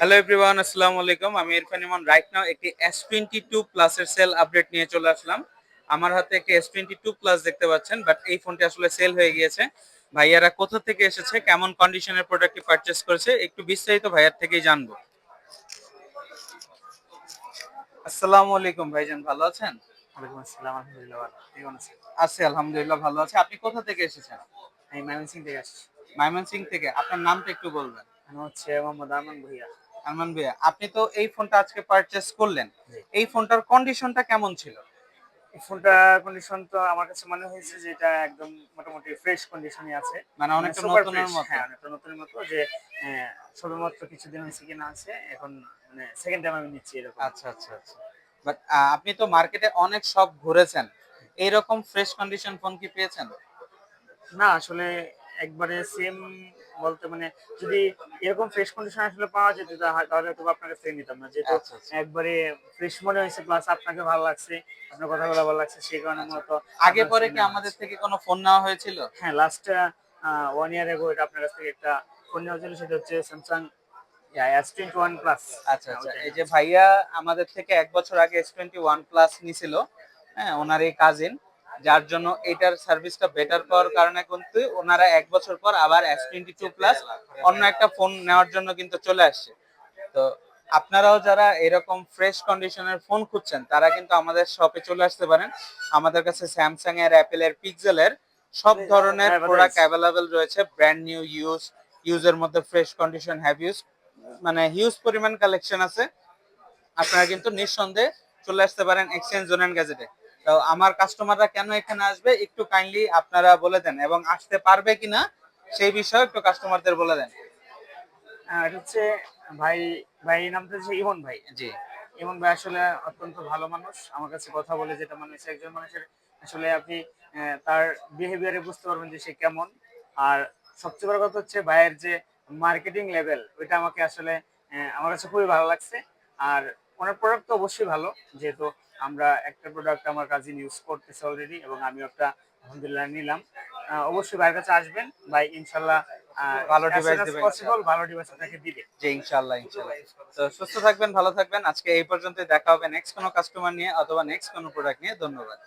Hello everyone আসসালামু আলাইকুম। আমি ইরফান ইমন রাইট নাও একটি এস টোয়েন্টি টু প্লাসের সেল আপডেট নিয়ে চলে আসলাম। আমার হাতে একটি এস টোয়েন্টি টু প্লাস দেখতে পাচ্ছেন বাট এই ফোনটি আসলে সেল হয়ে গিয়েছে। ভাইয়ারা কোথা থেকে এসেছে কেমন কন্ডিশনের প্রোডাক্টটি পারচেস করেছে একটু বিস্তারিত ভাইয়ার থেকেই জানব। আসসালামু আলাইকুম ভাইজান ভালো আছেন? ওয়ালাইকুম আসসালাম আলহামদুলিল্লাহ ভালো। কেমন আছেন? আছি আলহামদুলিল্লাহ ভালো আছে। আপনি কোথা থেকে এসেছেন? আমি ময়মনসিং থেকে আসছি। ময়মনসিং থেকে। আপনার নামটা একটু বলবেন। আমি হচ্ছে মোহাম্মদ আরমান ভুইয়া। আরমান ভাইয়া আপনি তো এই ফোনটা আজকে পারচেস করলেন। এই ফোনটার কন্ডিশনটা কেমন ছিল? এই ফোনটা কন্ডিশন তো আমার কাছে মনে হয়েছে যে এটা একদম মোটামুটি ফ্রেশ কন্ডিশনে আছে। মানে অনেকটা super নতুনের মতো। হ্যাঁ অনেকটা নতুনের মতো যে সবেমাত্র কিছুদিন হয়েছে কিনা আছে এখন মানে সেকেন্ড টাইম আমি নিচ্ছি এরকম। আচ্ছা আচ্ছা আচ্ছা। বাট আপনি তো মার্কেটে অনেক সব ঘুরেছেন। এইরকম ফ্রেশ কন্ডিশন ফোন কি পেয়েছেন? না আসলে একবারে সেম বলতে মানে যদি এরকম ফ্রেশ কন্ডিশন আসলে পাওয়া যেত তাহলে তো আপনার কাছ নিতাম না। যেহেতু আচ্ছা, আচ্ছা। একবারে ফ্রেশ মনে হয়েছে প্লাস আপনাকে ভালো লাগছে আপনার কথাগুলো ভালো লাগছে সেই কারণে মূলত আগে পরে কি আমাদের থেকে কোনো ফোন নেওয়া হয়েছিল? হ্যাঁ লাস্ট ওয়ান ইয়ার এগো এটা আপনার কাছ থেকে একটা ফোন নেওয়া ছিল সেটা হচ্ছে স্যামসাং আচ্ছা আচ্ছা। এই যে ভাইয়া আমাদের থেকে এক বছর আগে এস টোয়েন্টি ওয়ান প্লাস নিছিল হ্যাঁ ওনার এই কাজিন যার জন্য এটার সার্ভিসটা বেটার পাওয়ার কারণে কিন্তু ওনারা এক বছর পর আবার এস টোয়েন্টি টু প্লাস অন্য একটা ফোন নেওয়ার জন্য কিন্তু চলে আসছে। তো আপনারাও যারা এরকম ফ্রেশ কন্ডিশনের ফোন খুঁজছেন তারা কিন্তু আমাদের শপে চলে আসতে পারেন। আমাদের কাছে স্যামসাং এর অ্যাপেল এর পিক্সেলের সব ধরনের প্রোডাক্ট অ্যাভেলেবেল রয়েছে। ব্র্যান্ড নিউ ইউজ ইউজের মধ্যে ফ্রেশ কন্ডিশন হ্যাভ ইউজ মানে হিউজ পরিমাণ কালেকশন আছে। আপনারা কিন্তু নিঃসন্দেহে চলে আসতে পারেন এক্সচেঞ্জ জোন এন্ড গ্যাজেটে তো আমার কাস্টমাররা কেন এখানে আসবে একটু কাইন্ডলি আপনারা বলে দেন এবং আসতে পারবে কিনা সেই বিষয়ে একটু কাস্টমারদের বলে দেন। হচ্ছে ভাই ভাই নামটা হচ্ছে ইমন ভাই। জি। ইমন ভাই আসলে অত্যন্ত ভালো মানুষ। আমার কাছে কথা বলে যেটা মনে একজন মানুষের আসলে আপনি তার বিহেভিয়ারে বুঝতে পারবেন যে সে কেমন। আর সবচেয়ে বড় কথা হচ্ছে ভাইয়ের যে মার্কেটিং লেভেল ওইটা আমাকে আসলে আমার কাছে খুবই ভালো লাগছে। আর ওনার প্রোডাক্ট তো অবশ্যই ভালো যেহেতু আমরা একটা প্রোডাক্ট আমার কাজিন ইউজ করতেছে অলরেডি এবং আমিও একটা আলহামদুলিল্লাহ নিলাম। অবশ্যই ভাইয়ের কাছে আসবেন। ভাই ইনশাল্লাহ ভালো দিবেন ডিভাইস আপনাকে দিবে। জি ইনশাআল্লাহ ইনশাআল্লাহ। তো সুস্থ থাকবেন ভালো থাকবেন। আজকে এই পর্যন্ত দেখা হবে নেক্সট কোনো কাস্টমার নিয়ে অথবা নেক্সট কোনো প্রোডাক্ট নিয়ে। ধন্যবাদ।